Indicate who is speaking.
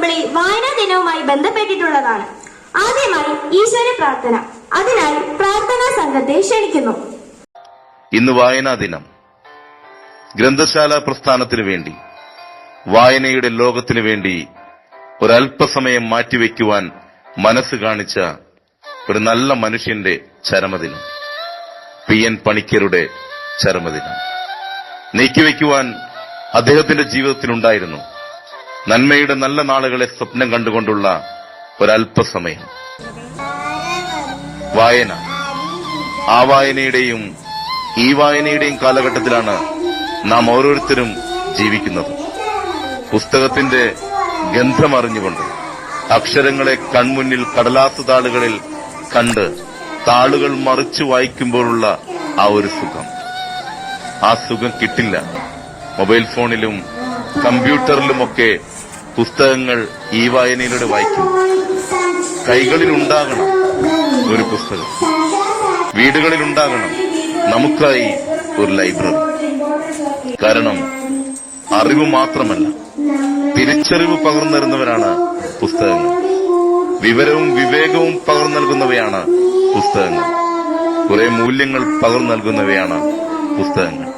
Speaker 1: Assembly വായനാ ദിനവുമായി ബന്ധപ്പെട്ടിട്ടുള്ളതാണ്. ആദ്യമായി ഈശ്വര പ്രാർത്ഥന. അതിനായി പ്രാർത്ഥനാ സംഘത്തെ ക്ഷണിക്കുന്നു.
Speaker 2: ഇന്ന് വായനാ ദിനം ഗ്രന്ഥശാല പ്രസ്ഥാനത്തിനു വേണ്ടി വായനയുടെ ലോകത്തിനു വേണ്ടി ഒരല്പസമയം മാറ്റിവെക്കുവാൻ മനസ്സ് കാണിച്ച ഒരു നല്ല മനുഷ്യന്റെ ചരമദിനം. പി എൻ പണിക്കരുടെ ചരമദിനം. നീക്കിവെക്കുവാൻ അദ്ദേഹത്തിന്റെ ജീവിതത്തിലുണ്ടായിരുന്നു നന്മയുടെ നല്ല നാളുകളെ സ്വപ്നം കണ്ടുകൊണ്ടുള്ള ഒരല്പസമയം. വായന. ആ വായനയുടെയും ഈ വായനയുടെയും കാലഘട്ടത്തിലാണ് നാം ഓരോരുത്തരും ജീവിക്കുന്നത്. പുസ്തകത്തിന്റെ ഗന്ധമറിഞ്ഞുകൊണ്ട് അക്ഷരങ്ങളെ കൺമുന്നിൽ കടലാത്ത താളുകളിൽ കണ്ട് താളുകൾ മറിച്ചു വായിക്കുമ്പോഴുള്ള ആ ഒരു സുഖം. ആ സുഖം കിട്ടില്ല. മൊബൈൽ ഫോണിലും കമ്പ്യൂട്ടറിലുമൊക്കെ പുസ്തകങ്ങൾ ഈ വായനയിലൂടെ വായിക്കും. കൈകളിൽ ഉണ്ടാകണം ഒരു പുസ്തകം. വീടുകളിൽ ഉണ്ടാകണം നമുക്കായി ഒരു ലൈബ്രറി. കാരണം അറിവ് മാത്രമല്ല തിരിച്ചറിവ് പകർന്നു തരുന്നവരാണ് പുസ്തകങ്ങൾ. വിവരവും വിവേകവും പകർന്നു നൽകുന്നവയാണ് പുസ്തകങ്ങൾ. കുറെ മൂല്യങ്ങൾ പകർന്നു നൽകുന്നവയാണ് പുസ്തകങ്ങൾ.